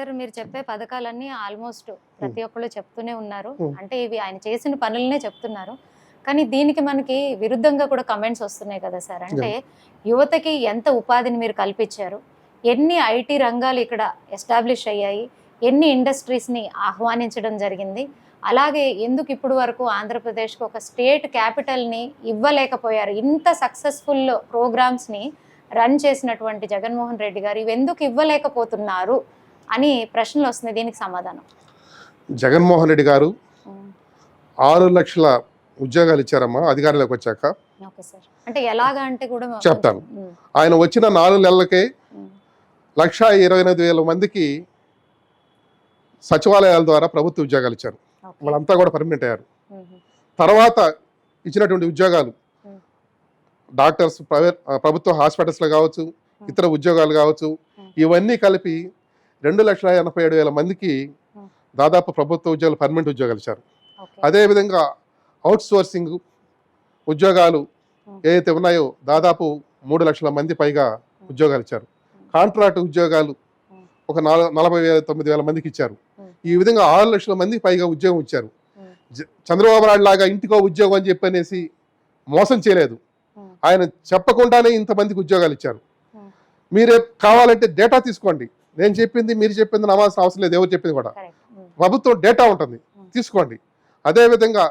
Sir మీరు చెప్పే పథకాలన్నీ ఆల్మోస్ట్ ప్రతి ఒక్కళ్ళు చెప్తూనే ఉన్నారు. అంటే ఇవి ఆయన చేసిన పనులనే చెప్తున్నారు. కానీ దీనికి మనకి విరుద్ధంగా కూడా కమెంట్స్ వస్తున్నాయి కదా సార్. అంటే యువతకి ఎంత ఉపాధిని మీరు కల్పించారు? ఎన్ని ఐటీ రంగాలు ఇక్కడ ఎస్టాబ్లిష్ అయ్యాయి? ఎన్ని ఇండస్ట్రీస్ని ఆహ్వానించడం జరిగింది? అలాగే ఎందుకు ఇప్పుడు వరకు ఆంధ్రప్రదేశ్కి ఒక స్టేట్ క్యాపిటల్ని ఇవ్వలేకపోయారు? ఇంత సక్సెస్ఫుల్ ప్రోగ్రామ్స్ని రన్ చేసినటువంటి జగన్మోహన్ రెడ్డి గారు ఇవి ఎందుకు ఇవ్వలేకపోతున్నారు? అని ప్రశ్నలు వస్తున్నాయి. దీనికి సమాధానం. జగన్మోహన్ రెడ్డి గారు ఆరు లక్షల ఉద్యోగాలు ఇచ్చారమ్మా అధికారంలోకి వచ్చాక. అంటే ఎలాగా అంటే కూడా చెప్తాను. ఆయన వచ్చిన నాలుగు నెలలకే లక్ష ఇరవై ఎనిమిది వేల మందికి సచివాలయాల ద్వారా ప్రభుత్వ ఉద్యోగాలు ఇచ్చారు. వాళ్ళంతా కూడా పర్మనెంట్ అయ్యారు. తర్వాత ఇచ్చినటువంటి ఉద్యోగాలు. డాక్టర్స్ ప్రైవేట్ ప్రభుత్వ హాస్పిటల్స్లో కావచ్చు ఇతర ఉద్యోగాలు కావచ్చు. ఇవన్నీ కలిపి రెండు లక్షల ఎనభై ఏడు వేల మందికి. దాదాపు ప్రభుత్వ ఉద్యోగాలు పర్మనెంట్ ఉద్యోగాలు ఇచ్చారు. అదేవిధంగా అవుట్ సోర్సింగ్ ఉద్యోగాలు. ఏవైతే ఉన్నాయో దాదాపు మూడు లక్షల మంది పైగా ఉద్యోగాలు ఇచ్చారు కాంట్రాక్ట్ ఉద్యోగాలు. ఒక నాలుగు నలభై వేల తొమ్మిది వేల మందికి ఇచ్చారు. ఈ విధంగా ఆరు లక్షల మంది పైగా ఉద్యోగం ఇచ్చారు చంద్రబాబు నాయుడు లాగా ఇంటికో ఉద్యోగం అని చెప్పనేసి మోసం చేయలేదు. ఆయన చెప్పకుండానే ఇంతమందికి ఉద్యోగాలు ఇచ్చారు. మీరే కావాలంటే డేటా తీసుకోండి నేను చెప్పింది మీరు చెప్పింది నమ్మాల్సిన అవసరం లేదు ఎవరు చెప్పింది కూడా. ఉమ్, ప్రభుత్వం డేటా ఉంటుంది Hmm. తీసుకోండి. అదేవిధంగా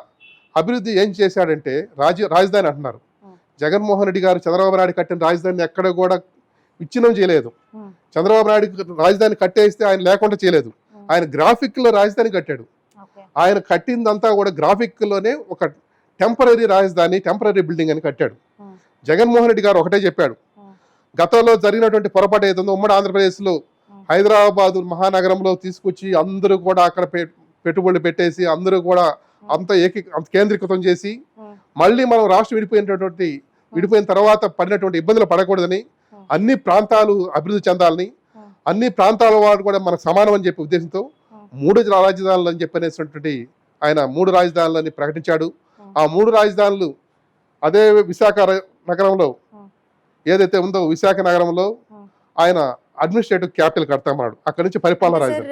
అభివృద్ధి ఏం చేశాడంటే రాజ రాజధాని అంటున్నారు. Hmm. జగన్మోహన్ రెడ్డి గారు చంద్రబాబు నాయుడు కట్టిన రాజధానిని ఎక్కడ కూడా విచ్ఛిన్నం చేయలేదు. చంద్రబాబు నాయుడు రాజధాని కట్టేస్తే ఆయన లేకుండా చేయలేదు. ఆయన గ్రాఫిక్లో రాజధాని కట్టాడు. ఆయన కట్టిందంతా కూడా గ్రాఫిక్లోనే ఒక టెంపరీ రాజధాని టెంపరీ బిల్డింగ్ అని కట్టాడు. జగన్మోహన్ రెడ్డి గారు ఒకటే చెప్పాడు. గతంలో జరిగినటువంటి పొరపాటు ఏదైతుందో ఉమ్మడి ఆంధ్రప్రదేశ్లో హైదరాబాదు మహానగరంలో తీసుకొచ్చి అందరూ కూడా అక్కడ పెట్టుబడులు పెట్టేసి అందరూ కూడా అంత ఏకీ అంత కేంద్రీకృతం చేసి మళ్ళీ మనం రాష్ట్రం విడిపోయినటువంటి విడిపోయిన తర్వాత పడినటువంటి ఇబ్బందులు పడకూడదని అన్ని ప్రాంతాలు అభివృద్ధి చెందాలని అన్ని ప్రాంతాల వారు కూడా మనకు సమానం అని చెప్పే ఉద్దేశంతో మూడు రాజధానులు అని చెప్పనేసినటువంటి ఆయన మూడు రాజధానులని ప్రకటించాడు. ఆ మూడు రాజధానులు అదే విశాఖ నగరంలో. ఏదైతే ఉందో విశాఖ నగరంలో. ఆయన అడ్మినిస్ట్రేటివ్ క్యాపిటల్ కడతామన్నాడు. అక్కడి నుంచి పరిపాలన రాజధాని